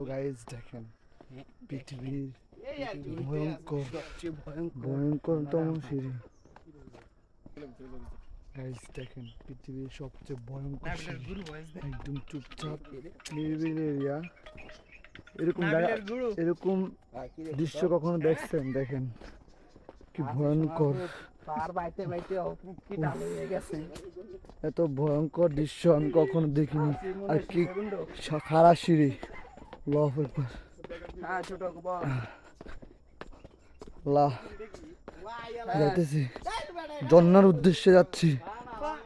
Guys দেখেন পৃথিবীর ভয়ঙ্কর ভয়ঙ্করতম সিঁড়ি গাইজ দেখেন পৃথিবীর সবচেয়ে ভয়ঙ্কর একদম চুপচাপ নিরিবিলি এরিয়া এরকম এরকম দৃশ্য কখনো দেখছেন দেখেন কি ভয়ঙ্কর হয়ে এত ভয়ঙ্কর দৃশ্য আমি কখনো দেখিনি আর কি খারা সিঁড়ি একবার হ্যাঁ ছোট বল। আল্লাহ যাইতেছি। জন্নার উদ্দেশ্যে যাচ্ছি।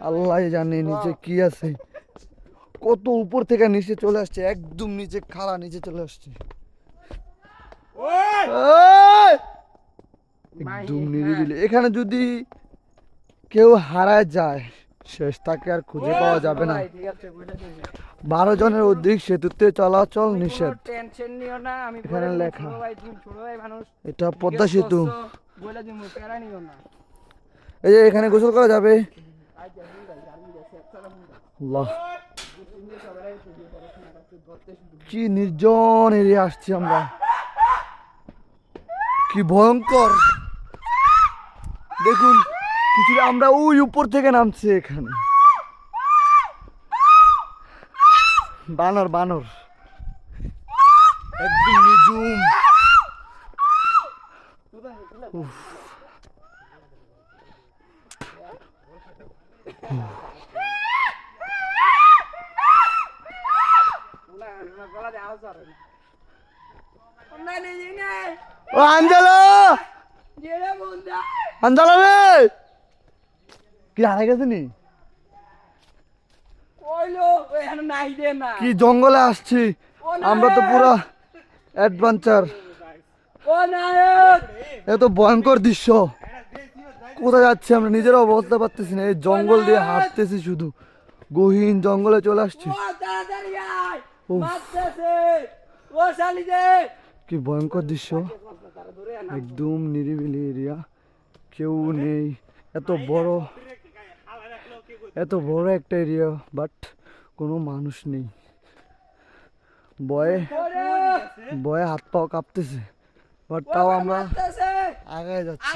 আল্লাহ জানে নিচে কি আছে। কত উপর থেকে নিচে চলে আসছে একদম নিচে খাড়া নিচে চলে আসছে। একদম নিরিবিলি। এখানে যদি কেউ হারায় যায় শেষ, তাকে আর খুঁজে পাওয়া যাবে না। বারো জনের অধিক সেতুতে চলাচল নিষেধ। এখানে লেখা। এটা পদ্মা সেতু। এই যে এখানে গোসল করা যাবে। কি নির্জন এরিয়া আসছি আমরা। কি ভয়ঙ্কর। দেখুন কিছু আমরা ওই উপর থেকে নামছি এখানে। বানর বানর। একদম নিঝুম। উফ। না না গলা দে আওয়াজ আর না নে নে নে ও আঞ্জলো! জেরে মুন্ডা আঞ্জলো রে! কি হারাই গেছে নি? কি জঙ্গলে আসছি? আমরা তো পুরো অ্যাডভেঞ্চার এত ভয়ঙ্কর দৃশ্য। কোথায় যাচ্ছি আমরা? নিজেরাও বলতে পারতেছি না। এই জঙ্গল দিয়ে হাঁটতেছি শুধু। গহীন জঙ্গলে চলে আসছি। কি ভয়ঙ্কর দৃশ্য। একদম নিরিবিলি এরিয়া কেউ নেই। এত বড় এত বড় একটা এরিয়া বাট কোনো মানুষ নেই। বয়ে বয়ে হাত পাও কাঁপতেছে। বাট তাও আমরা আগায় যাচ্ছি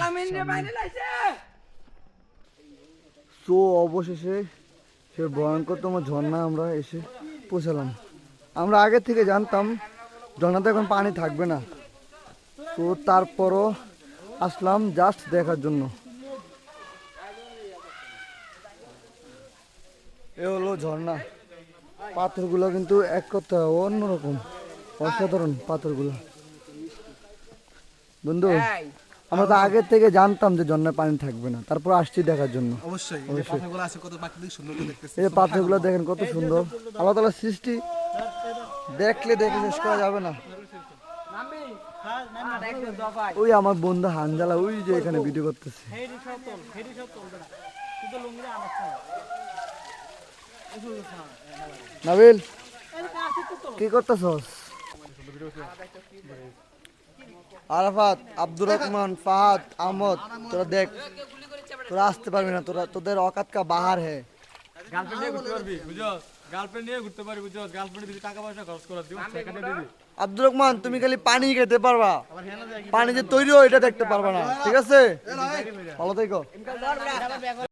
তো অবশেষে সে ভয়ঙ্করতম ঝর্ণা আমরা এসে পৌঁছালাম। আমরা আগে থেকে জানতাম ঝর্ণাতে এখন পানি থাকবে না। তো তারপরও আসলাম জাস্ট দেখার জন্য। এ হলো ঝর্ণা। পাথরগুলো কিন্তু এক কথা অন্যরকম। অসাধারণ পাথরগুলো। বন্ধু আমরা তো আগের থেকে জানতাম যে ঝর্ণায় পানি থাকবে না। তারপর আসছি দেখার জন্য। অবশ্যই এই পাথরগুলো আছে কত প্রাকৃতিক সুন্দর দেখতেছি। এই যে পাথরগুলো দেখেন কত সুন্দর। আল্লাহ তালার সৃষ্টি। দেখলে দেখে শেষ করা যাবে না। ওই আমার বন্ধু হানজালা ওই যে এখানে ভিডিও করতেছে। নাবিল কি করতেছস আরাফাত আব্দুর রহমান ফাহাদ আহমদ তোরা দেখ তোরা আসতে পারবি না তোরা তোদের অকাত কা বাহার হে গার্লফ্রেন্ড নিয়ে ঘুরতে পারবি বুঝো গার্লফ্রেন্ড নিয়ে ঘুরতে পারবি বুঝো গার্লফ্রেন্ড দিবি টাকা পয়সা খরচ করে দিও সেখানে দিবি আব্দুর রহমান তুমি খালি পানি খেতে পারবা পানি যে তৈরি হয় এটা দেখতে পারবা না ঠিক আছে ভালো থেকো